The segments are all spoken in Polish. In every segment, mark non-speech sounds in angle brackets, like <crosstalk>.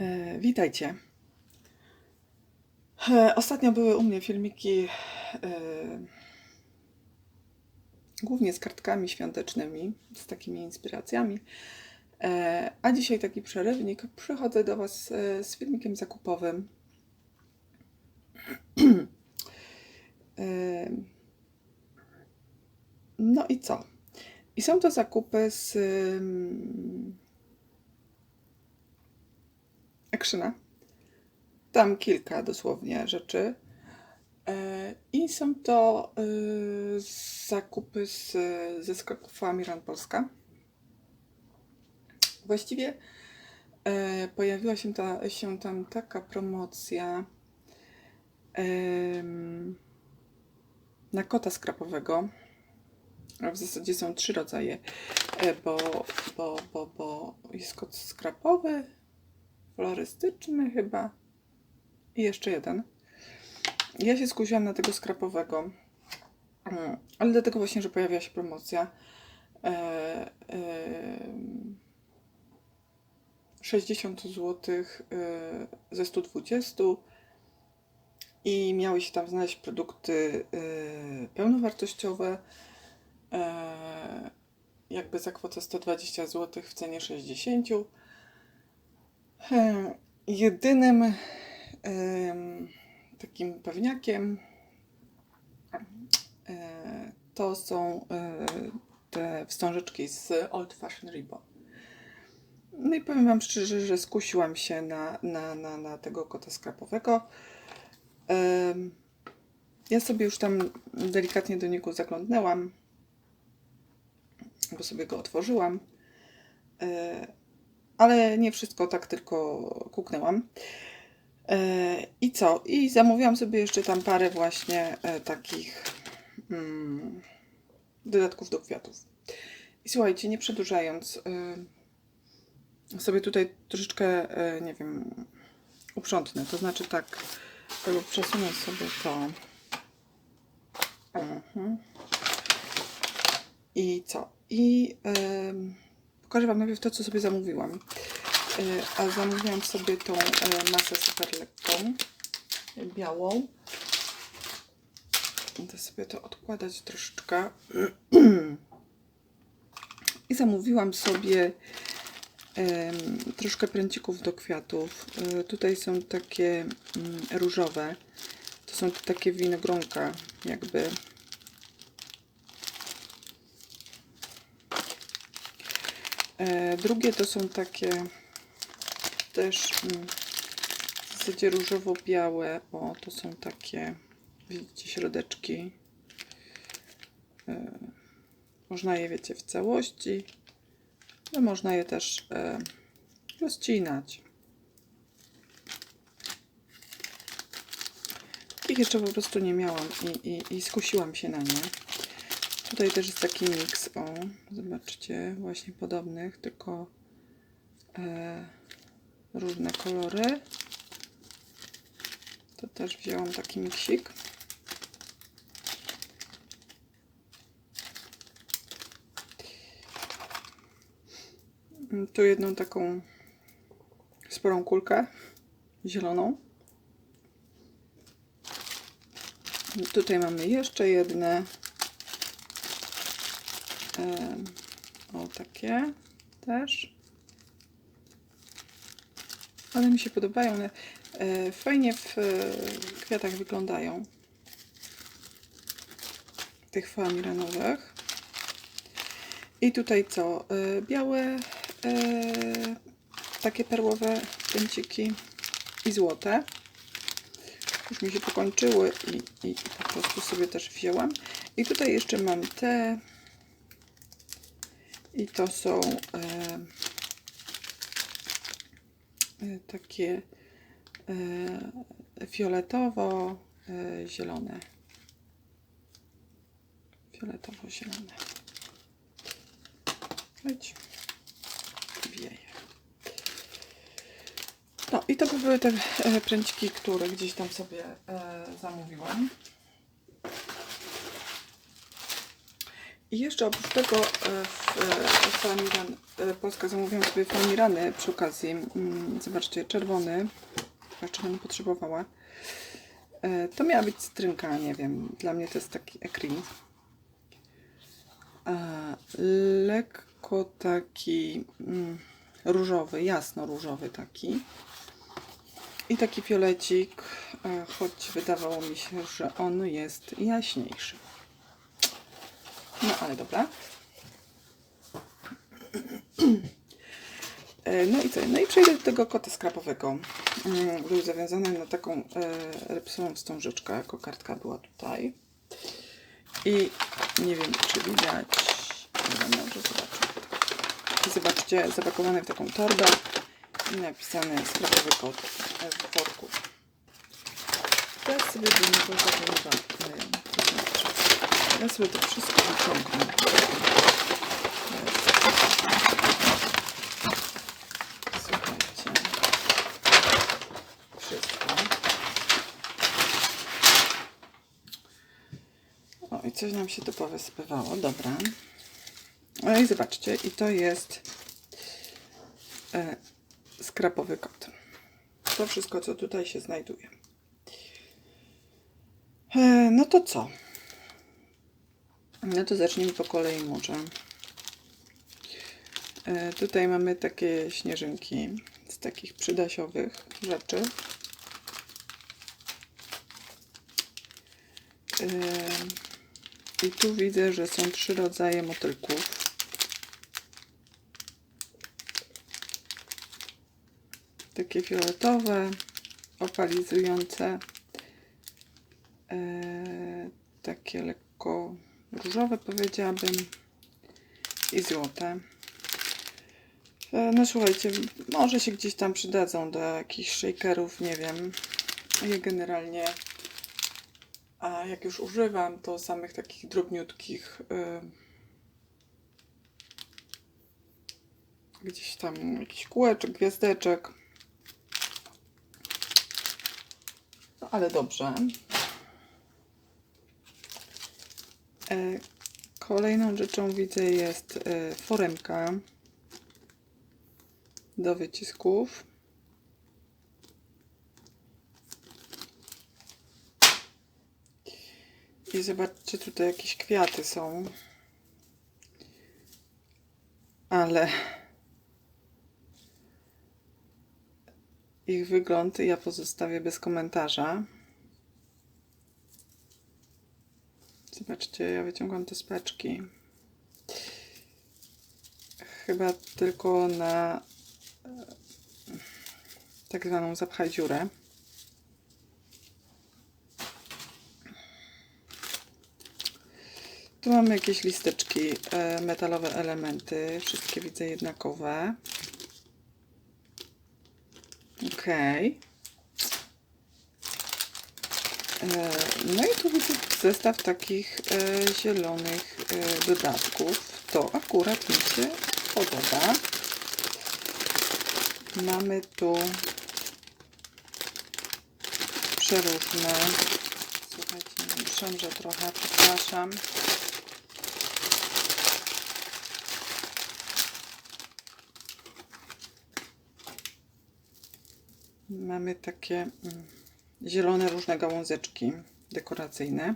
E, witajcie. E, ostatnio były u mnie filmiki e, głównie z kartkami świątecznymi, z takimi inspiracjami. A dzisiaj taki przerywnik. Przychodzę do Was z filmikiem zakupowym. No i co? I są to zakupy z Akrzyna. Tam kilka dosłownie rzeczy. E, I są to e, zakupy z, ze sklepu Famiran Polska. Właściwie e, pojawiła się, ta, się tam taka promocja na kota skrapowego. W zasadzie są trzy rodzaje, bo, bo, bo, bo jest kot skrapowy, florystyczny chyba. I jeszcze jeden. Ja się skusiłam na tego skrapowego, Mm, ale dlatego właśnie, że pojawiła się promocja. E, e, 60 zł e, ze 120 i miały się tam znaleźć produkty e, pełnowartościowe. E, jakby za kwotę 120 zł w cenie 60 E, Jedynym em, takim pewniakiem e, to są e, te wstążeczki z Old Fashion Ribbon. No i powiem Wam szczerze, że skusiłam się na, na, na, na tego kota sklepowego. Em, Ja sobie już tam delikatnie do niego zaglądnęłam, bo sobie go otworzyłam. Ale nie wszystko, tak tylko kuknęłam. E, I co? I zamówiłam sobie jeszcze tam parę właśnie e, takich mm, dodatków do kwiatów. I słuchajcie, nie przedłużając, e, sobie tutaj troszeczkę, nie wiem, uprzątnę. To znaczy tak, albo przesunę sobie to. Mhm. I co? I em, pokażę Wam najpierw to, co sobie zamówiłam. E, A zamówiłam sobie tą e, masę super lekką, białą. Będę sobie to odkładać troszeczkę. <clears throat> I zamówiłam sobie troszkę pręcików do kwiatów. E, Tutaj są takie mm, różowe. To są takie winogronka, jakby. Drugie to są takie też mm, w zasadzie różowo-białe. O, to są takie, widzicie, środeczki. E, można je, wiecie, w całości. No, można je też e, rozcinać. Ich jeszcze po prostu nie miałam i, i, i skusiłam się na nie. Tutaj też jest taki miks, o, zobaczcie, właśnie podobnych, tylko e, różne kolory. To też wzięłam taki miksik. Tu jedną taką sporą kulkę zieloną. Tutaj mamy jeszcze jedne. O, takie też. One mi się podobają. One e, fajnie w e, kwiatach wyglądają. Tych famiranowych. I tutaj co? E, Białe, takie perłowe pęciki i złote. Już mi się pokończyły i, i po prostu sobie też wzięłam. I tutaj jeszcze mam te i to są e, e, takie e, fioletowo-zielone. Fioletowo-zielone. Chodź. Wieje. No i to by były te e, pręciki, które gdzieś tam sobie e, zamówiłam. I jeszcze oprócz tego e, w, e, flamiran, e, Polska zamówiłam sobie flamirany przy okazji. Mm, Zobaczcie, czerwony. Jeszcze będę potrzebowała. E, To miała być cytrynka, nie wiem. Dla mnie to jest taki ekrim. Lekko taki mm, różowy, jasno różowy taki. I taki fiolecik, e, choć wydawało mi się, że on jest jaśniejszy. No ale dobra. E, No i co? No i przejdę do tego kota skrapowego. Mm, Był zawiązany na taką e, repsową wstążeczkę, kokardka była tutaj. I nie wiem, czy widać. Może zobaczę. I zobaczcie, zapakowany w taką torbę i napisany skrapowy kot w worku. Teraz sobie do niego. Ja sobie to wszystko wyciągnę. Słuchajcie. Wszystko. O, i coś nam się tu powysypywało. Dobra. No i zobaczcie, i to jest e, skrapowy kot. To wszystko, co tutaj się znajduje. E, no to co? No to zacznijmy po kolei może. E, tutaj mamy takie śnieżynki z takich przydasiowych rzeczy. E, I tu widzę, że są trzy rodzaje motylków. Takie fioletowe, opalizujące, e, takie lekko różowe powiedziałabym i złote. E, No słuchajcie, może się gdzieś tam przydadzą do jakichś shakerów, nie wiem. Ja generalnie, a jak już używam, to samych takich drobniutkich y, gdzieś tam jakiś kółeczek, gwiazdeczek. No ale dobrze. E, Kolejną rzeczą widzę jest e, foremka do wycisków. I zobaczcie, tutaj jakieś kwiaty są. Ale ich wygląd ja pozostawię bez komentarza. Zobaczcie, ja wyciągam te spaczki. Chyba tylko na e, tak zwaną zapchaj dziurę. Tu mamy jakieś listeczki, e, metalowe elementy. Wszystkie widzę jednakowe. Okej. E, No i tu widzę zestaw takich e, zielonych e, dodatków. To akurat mi się podoba. Mamy tu przeróżne. Słuchajcie, przemrzę trochę, przepraszam. Mamy takie mm, zielone różne gałązeczki dekoracyjne.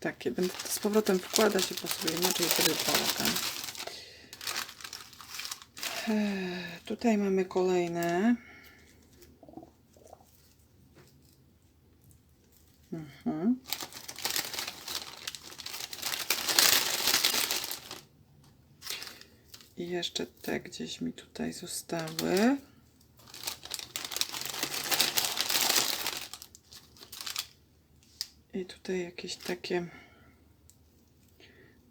Takie. Będę to z powrotem wkładać i pasuje inaczej sobie bałagan. Eee, Tutaj mamy kolejne. Mhm. I jeszcze te gdzieś mi tutaj zostały. I tutaj jakieś takie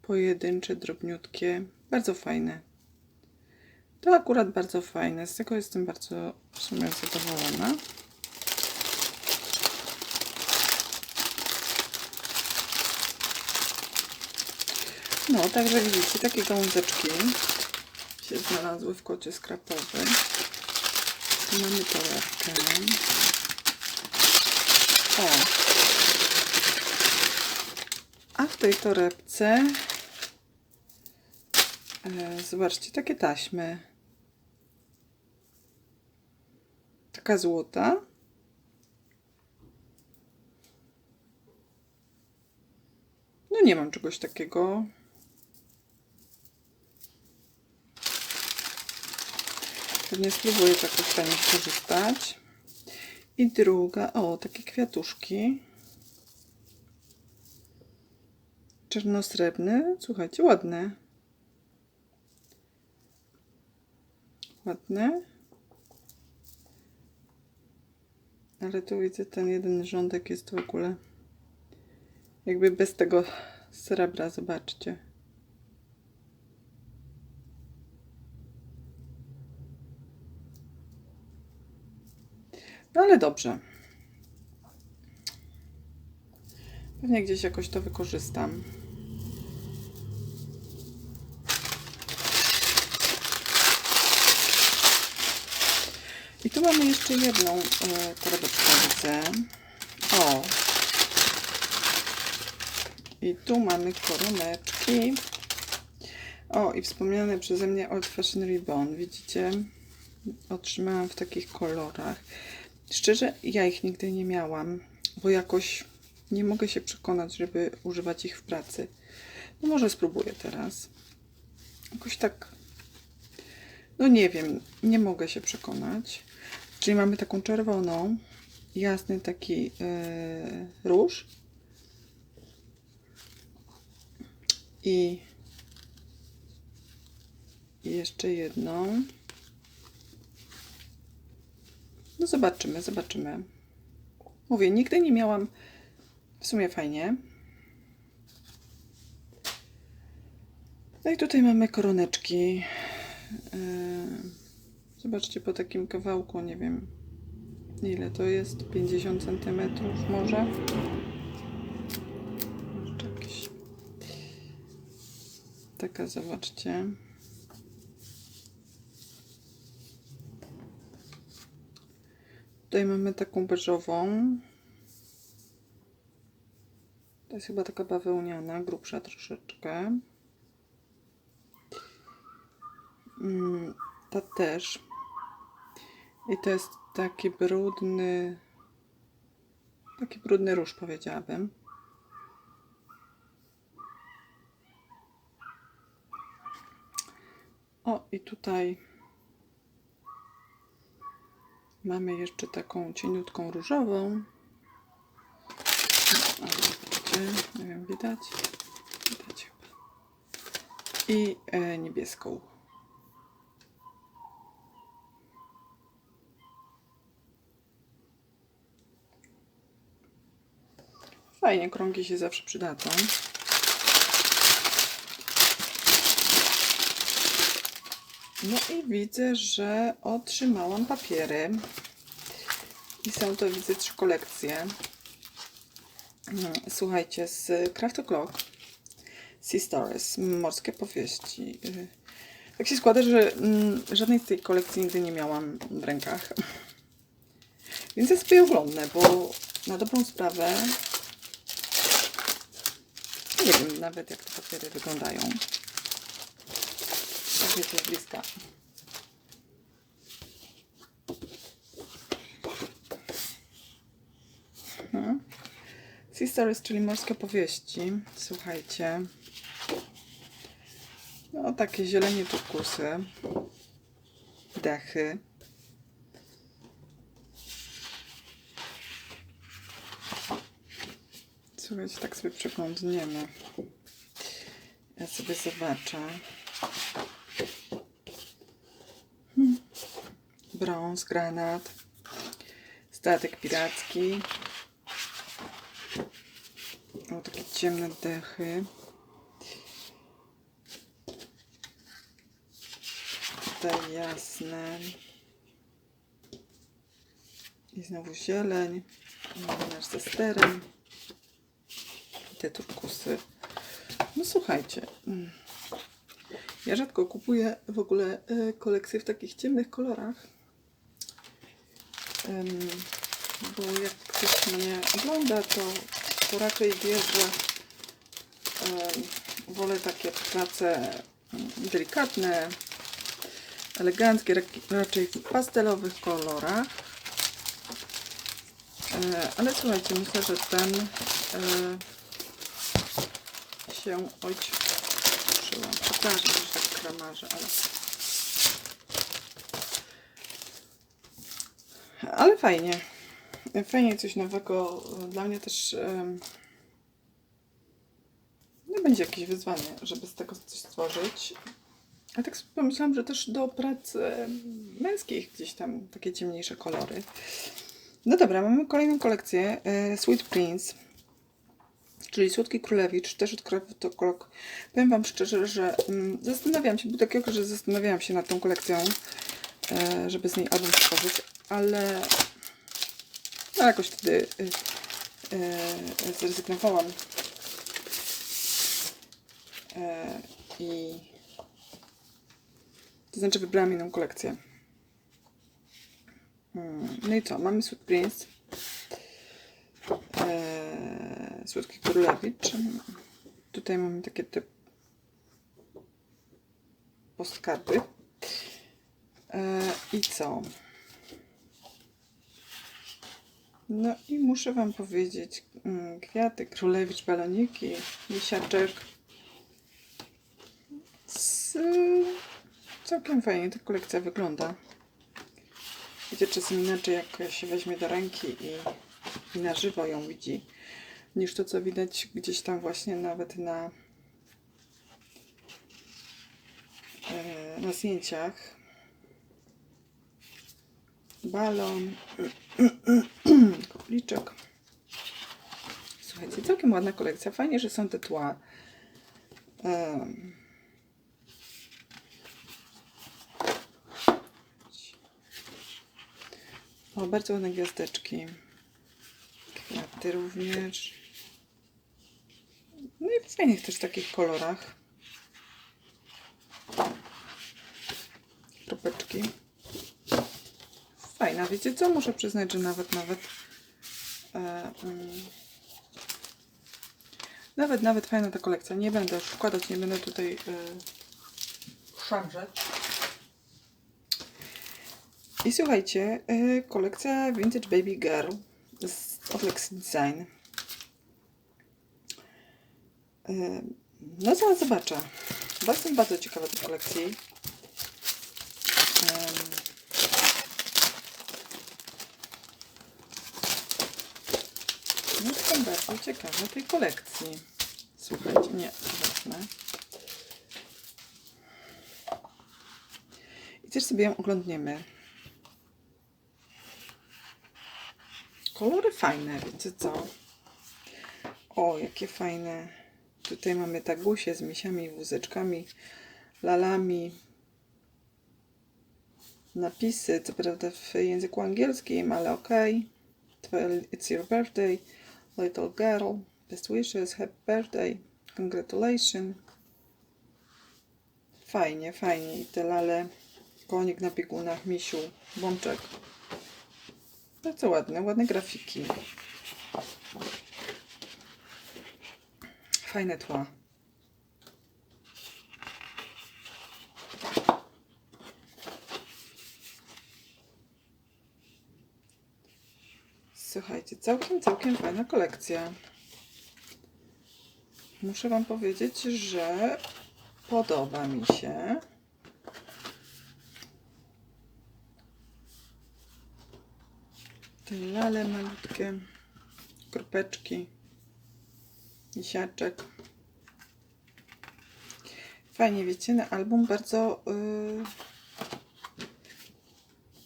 pojedyncze, drobniutkie, bardzo fajne. To akurat bardzo fajne, z tego jestem bardzo w sumie zadowolona. No, także widzicie, takie gałązeczki się znalazły w kocie skrapowym. Tu mamy torebkę. O, A w tej torebce e, zobaczcie, takie taśmy. Taka złota. No nie mam czegoś takiego. Pewnie spróbuję z jakoś fajnie skorzystać. I druga, o, takie kwiatuszki. Czarnosrebrny. Słuchajcie, ładne. Ładne. Ale tu widzę ten jeden rządek jest w ogóle jakby bez tego srebra, zobaczcie. No ale dobrze. Pewnie gdzieś jakoś to wykorzystam. I tu mamy jeszcze jedną e. O! I tu mamy koroneczki. O, i wspomniane przeze mnie Old Fashion Ribbon. Widzicie? Otrzymałam w takich kolorach. Szczerze, ja ich nigdy nie miałam, bo jakoś nie mogę się przekonać, żeby używać ich w pracy. No może spróbuję teraz. Jakoś tak. No nie wiem, nie mogę się przekonać. Czyli mamy taką czerwoną, jasny taki yy, róż. I, jeszcze jedną. No zobaczymy, zobaczymy. Mówię, nigdy nie miałam. W sumie fajnie. No i tutaj mamy koroneczki. Yy, Zobaczcie po takim kawałku, nie wiem ile to jest, 50 cm może. Jakieś. Taka, zobaczcie. Tutaj mamy taką beżową. To jest chyba taka bawełniana, grubsza troszeczkę. Mm, Ta też. I to jest taki brudny, taki brudny róż, powiedziałabym. O, i tutaj mamy jeszcze taką cieniutką różową. No, nie wiem, widać? Widać chyba. I e, niebieską. Fajnie, krągi się zawsze przydadzą. No i widzę, że otrzymałam papiery. I są to, widzę, trzy kolekcje. Mm, Słuchajcie, z Craft O'Clock Sea Stories, morskie powieści. Y, Tak się składa, że mm, żadnej z tej kolekcji nigdy nie miałam w rękach. <laughs> Więc ja sobie bo na dobrą sprawę nie wiem nawet jak te papiery wyglądają. Tak z bliska. Mhm. Stories, czyli morskie powieści. Słuchajcie. No, takie zielenie turkusy. Dechy. Słuchajcie, tak sobie przeglądniemy. Ja sobie zobaczę. Hmm. Brąz, granat. Statek piracki. O, takie ciemne dechy. Tutaj jasne. I znowu zieleń. Marynarz ze sterem. Te turkusy. No słuchajcie. mm, Ja rzadko kupuję w ogóle e, kolekcje w takich ciemnych kolorach. Bo jak ktoś mnie ogląda, to, to raczej wie, że wolę takie prace mm, delikatne, eleganckie, raczej w pastelowych kolorach. E, ale słuchajcie, myślę, że ten e, się oj przyłam. Przepraszam, że tak kramarzę, ale. Ale fajnie. Fajnie coś nowego. Dla mnie też em, no będzie jakieś wyzwanie, żeby z tego coś stworzyć. A tak sobie pomyślałam, że też do prac em, męskich gdzieś tam takie ciemniejsze kolory. No dobra, mamy kolejną kolekcję e, Sweet Prince, czyli Słodki Królewicz, też od Kraftokolog. Powiem Wam szczerze, że mm, zastanawiałam się, był taki okres, że zastanawiałam się nad tą kolekcją, e, żeby z niej album stworzyć, ale no jakoś wtedy y, y, zrezygnowałam. E, I to znaczy wybrałam inną kolekcję. Mm, No i co? Mamy Sweet Prince. E, Słodki Królewicz. Tutaj mamy takie te postkarty. E, I co? No i muszę Wam powiedzieć, mm, kwiaty, królewicz, baloniki, misiaczek. Całkiem fajnie ta kolekcja wygląda. Wiecie, czasem inaczej jak się weźmie do ręki i, i na żywo ją widzi, niż to, co widać gdzieś tam właśnie nawet na, e, na zdjęciach. Balon, <clears throat> kopliczek. Słuchajcie, całkiem ładna kolekcja. Fajnie, że są te tła. Em. O, bardzo ładne gwiazdeczki. Kwiaty również. No i w fajnych też takich kolorach. Kropeczki. Fajna, wiecie co? Muszę przyznać, że nawet, nawet e, mm, nawet, nawet fajna ta kolekcja. Nie będę już wkładać, nie będę tutaj e, szarżeć. I słuchajcie, e, kolekcja Vintage Baby Girl z od Lexi Design. No zaraz zobaczę. Bardzo ciekawa tej kolekcji. Em, Jestem bardzo ciekawa tej kolekcji. Słuchajcie, nie, zacznę. I też sobie ją oglądniemy. Kolory fajne, wiecie co? O, jakie fajne. Tutaj mamy tagusie z misiami, wózeczkami, lalami. Napisy, co prawda w języku angielskim, ale. Twe- It's your birthday, little girl. Best wishes, happy birthday, congratulations. Fajnie, fajnie. I te lale, konik na biegunach, misiu, bączek. Bardzo ładne, ładne grafiki. Fajne tła. Słuchajcie, całkiem, całkiem fajna kolekcja. Muszę Wam powiedzieć, że podoba mi się. Te lale malutkie, kropeczki, misiaczek. Fajnie, wiecie, na album bardzo, yy,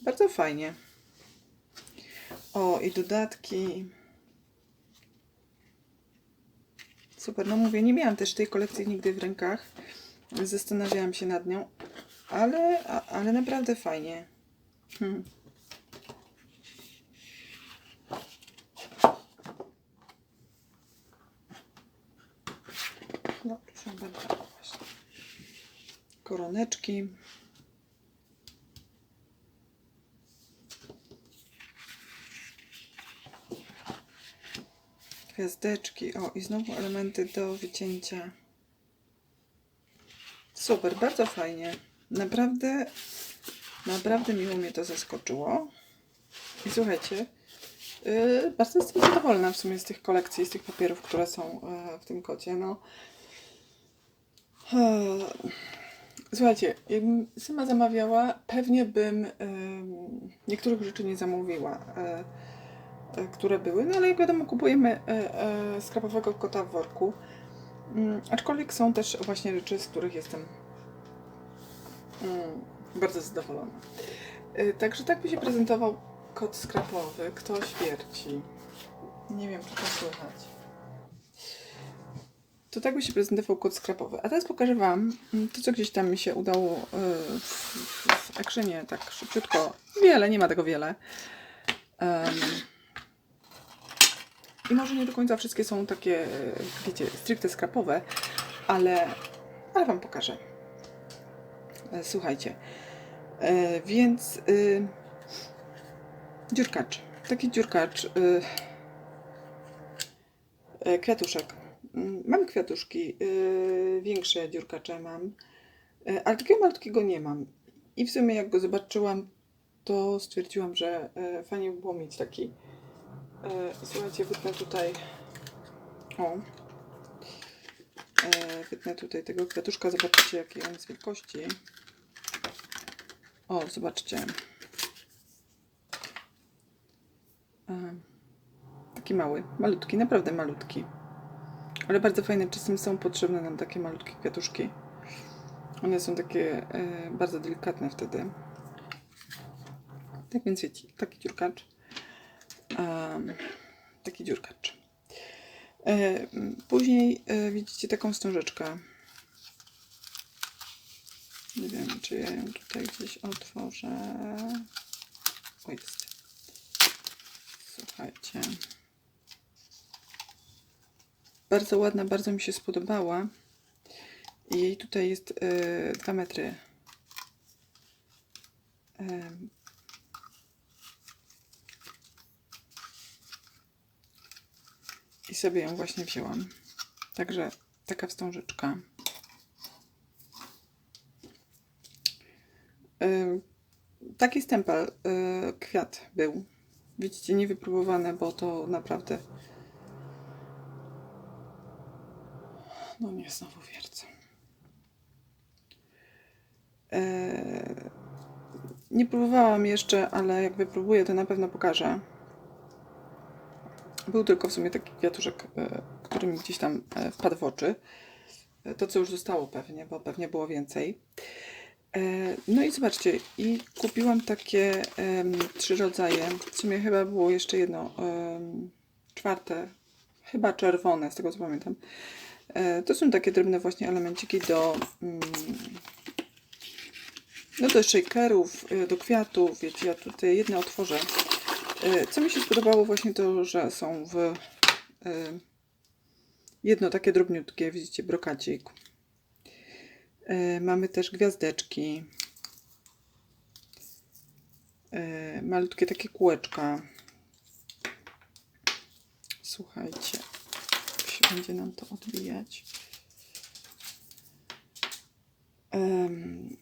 bardzo fajnie. O, i dodatki. Super, no mówię, nie miałam też tej kolekcji nigdy w rękach. Zastanawiałam się nad nią, ale, ale naprawdę fajnie. Hmm. No, tu są będą właśnie. Koroneczki. Gwiazdeczki. O, i znowu elementy do wycięcia. Super, bardzo fajnie. Naprawdę, naprawdę miło mnie to zaskoczyło. I słuchajcie, yy, bardzo jestem zadowolona w sumie z tych kolekcji, z tych papierów, które są yy, w tym kocie. No. Eee, Słuchajcie, jakbym sama zamawiała, pewnie bym niektórych rzeczy nie zamówiła, e, e, które były, no ale jak wiadomo, kupujemy e, skrapowego kota w worku. Mm, aczkolwiek są też właśnie rzeczy, z których jestem mm, bardzo zadowolona. Także tak by się prezentował kot skrapowy. Ktoś wierci. Nie wiem, czy to słychać. To tak by się prezentował kod skrapowy. A teraz pokażę Wam mm, to, co gdzieś tam mi się udało y, w, w, tak szybciutko. Wiele, nie ma tego wiele. Em, I może nie do końca wszystkie są takie, wiecie, stricte skrapowe, ale, ale Wam pokażę. E, Słuchajcie. E, Więc y, dziurkacz. Taki dziurkacz. y, e, Kwiatuszek. Mm, Mam kwiatuszki, yy, większe dziurkacze mam, yy, ale takiego malutkiego nie mam. I w sumie jak go zobaczyłam, to stwierdziłam, że yy, fajnie by było mieć taki. Słuchajcie, wytnę tutaj. O. Wytnę tutaj tego kwiatuszka, zobaczycie jakiej on jest wielkości. O, zobaczcie. Taki mały, malutki, naprawdę malutki. Ale bardzo fajne, czasem są potrzebne nam takie malutkie kwiatuszki. One są takie e, bardzo delikatne wtedy. Tak więc wiecie, taki dziurkacz. Em, taki dziurkacz. E, później e, widzicie taką wstążeczkę. Nie wiem, czy ja ją tutaj gdzieś otworzę. O, jest. Słuchajcie. Bardzo ładna, bardzo mi się spodobała. Jej tutaj jest 2 metry. I sobie ją właśnie wzięłam. Także taka wstążeczka. Taki stempel, y, kwiat był. Widzicie, niewypróbowane, bo to naprawdę No nie, znowu wiercę. Eee, nie próbowałam jeszcze, ale jak wypróbuję, to na pewno pokażę. Był tylko w sumie taki kwiatuszek, e, który mi gdzieś tam e, wpadł w oczy. E, To, co już zostało pewnie, bo pewnie było więcej. E, No i zobaczcie, i kupiłam takie em, trzy rodzaje. W sumie chyba było jeszcze jedno, em, czwarte, chyba czerwone, z tego co pamiętam. E, To są takie drobne właśnie elemenciki do, mm, no do shakerów, e, do kwiatów. Wiecie, ja tutaj jedne otworzę. E, Co mi się spodobało właśnie to, że są w jedno takie drobniutkie, widzicie, brokacik. Mamy też gwiazdeczki. Malutkie takie kółeczka. Słuchajcie, będzie nam to odbijać. Em,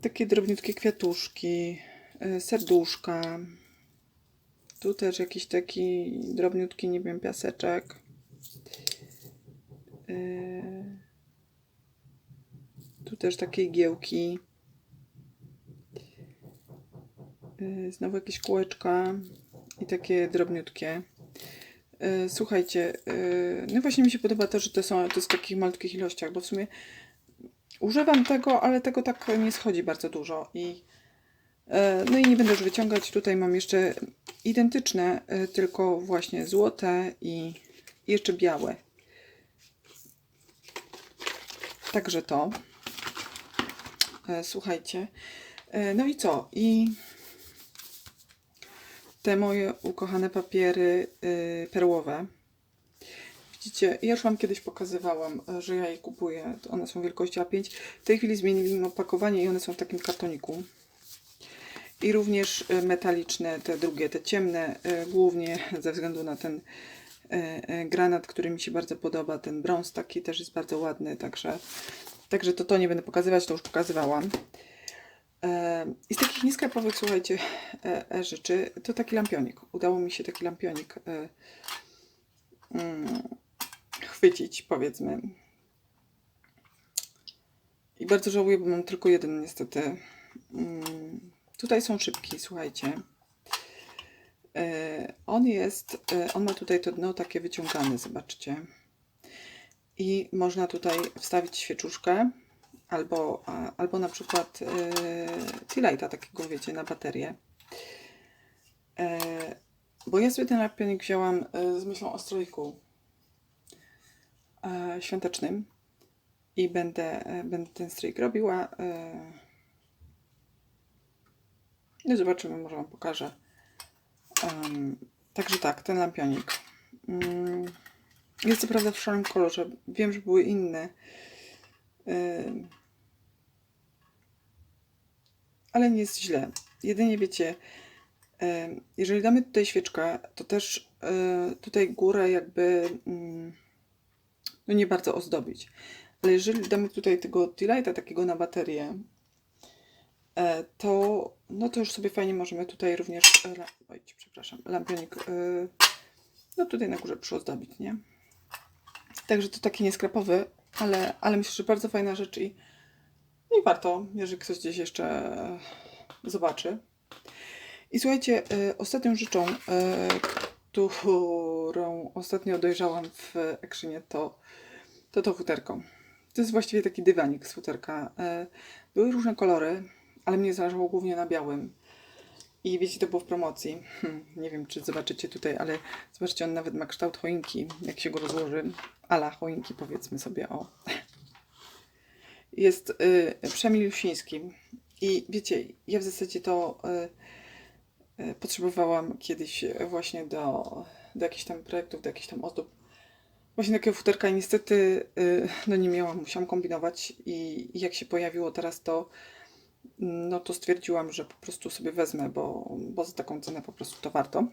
takie drobniutkie kwiatuszki, e, serduszka. Tu też jakiś taki drobniutki, nie wiem, piaseczek. E, Tu też takie igiełki. E, Znowu jakieś kółeczka i takie drobniutkie. E, Słuchajcie, e, no właśnie mi się podoba to, że to są to jest w takich malutkich ilościach, bo w sumie używam tego, ale tego tak nie schodzi bardzo dużo i e, no i nie będę już wyciągać. Tutaj mam jeszcze identyczne, tylko właśnie złote i jeszcze białe. Także to. Słuchajcie. No i co? I te moje ukochane papiery y, perłowe. Widzicie, ja już Wam kiedyś pokazywałam, e, że ja je kupuję. One są wielkości A5. W tej chwili zmienili opakowanie i one są w takim kartoniku. I również e, metaliczne, te drugie, te ciemne, głównie <laughs> ze względu na ten granat, który mi się bardzo podoba. Ten brąz taki też jest bardzo ładny, także, także to to nie będę pokazywać, to już pokazywałam. E, I z takich nisklepowych, słuchajcie, e, e, rzeczy, to taki lampionik. Udało mi się taki lampionik mm, chwycić, powiedzmy. I bardzo żałuję, bo mam tylko jeden niestety. Mm, Tutaj są szybki, słuchajcie. On jest, on ma tutaj to dno takie wyciągane, zobaczcie. I można tutaj wstawić świeczuszkę albo, albo na przykład e, tea lighta takiego, wiecie, na baterię. E, Bo ja sobie ten napionik wzięłam e, z myślą o strójku e, świątecznym i będę, będę ten strójk robiła. No zobaczymy, może Wam pokażę. Także tak, ten lampionik. Mm, Jest co prawda w szarym kolorze. Wiem, że były inne. Ale nie jest źle. Jedynie wiecie, em, jeżeli damy tutaj świeczkę, to też e, tutaj górę jakby mm, no nie bardzo ozdobić. Ale jeżeli damy tutaj tego tea lighta takiego na baterię, e, to no to już sobie fajnie możemy tutaj również e, oj, przepraszam, lampionik e, no tutaj na górze przyozdobić, nie? Także to taki nieskrapowy, ale, ale myślę, że bardzo fajna rzecz i, i warto, jeżeli ktoś gdzieś jeszcze e, zobaczy. I słuchajcie, e, ostatnią rzeczą, e, którą ostatnio dojrzałam w Actionie, to to to futerko. To jest właściwie taki dywanik z futerka. Były różne kolory, ale mnie zależało głównie na białym. I wiecie, to było w promocji. Hm, nie wiem, czy zobaczycie tutaj, ale zobaczcie, on nawet ma kształt choinki, jak się go rozłoży. Ala choinki, powiedzmy sobie, o. Jest y, przemilusiński. I wiecie, ja w zasadzie to y, y, potrzebowałam kiedyś właśnie do, do jakichś tam projektów, do jakichś tam ozdób. Właśnie takiego futerka i niestety y, no nie miałam, musiałam kombinować i, i jak się pojawiło teraz to no to stwierdziłam, że po prostu sobie wezmę, bo, bo za taką cenę po prostu to warto.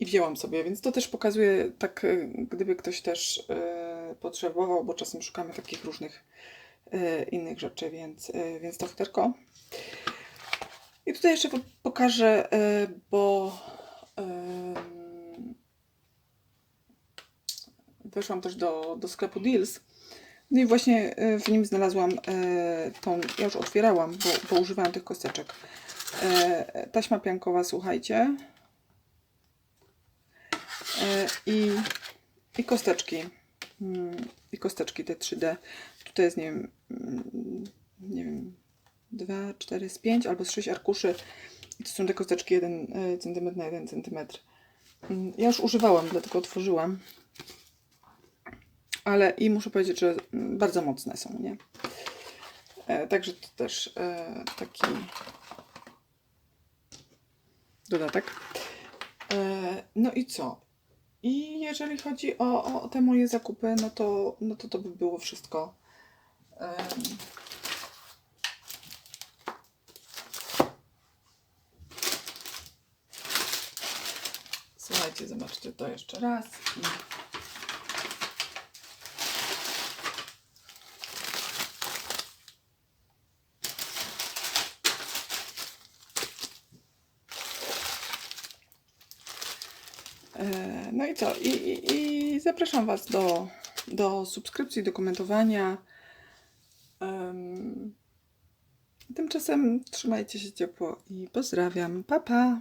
I wzięłam sobie, więc to też pokazuje, tak y, gdyby ktoś też y, potrzebował, bo czasem szukamy takich różnych y, innych rzeczy, więc, y, więc to futerko. I tutaj jeszcze po- pokażę, y, bo weszłam też do, do sklepu Deals. No i właśnie w nim znalazłam tą, ja już otwierałam, bo, bo używałam tych kosteczek. Taśma piankowa, słuchajcie. I, i kosteczki. Mm, I kosteczki te 3D. Tutaj jest, nie wiem, mm, nie wiem, 2, 4 z 5 albo z 6 arkuszy. I to są te kosteczki 1 cm na 1 cm. Mm, Ja już używałam, dlatego otworzyłam ale i muszę powiedzieć, że bardzo mocne są, nie? E, także to też e, taki dodatek. E, no i co? I jeżeli chodzi o, o te moje zakupy, no to, no to to by było wszystko. Słuchajcie, zobaczcie to jeszcze raz. E, No i co? I, i, i zapraszam Was do, do subskrypcji, do komentowania. Em, Tymczasem trzymajcie się ciepło i pozdrawiam. Pa, pa!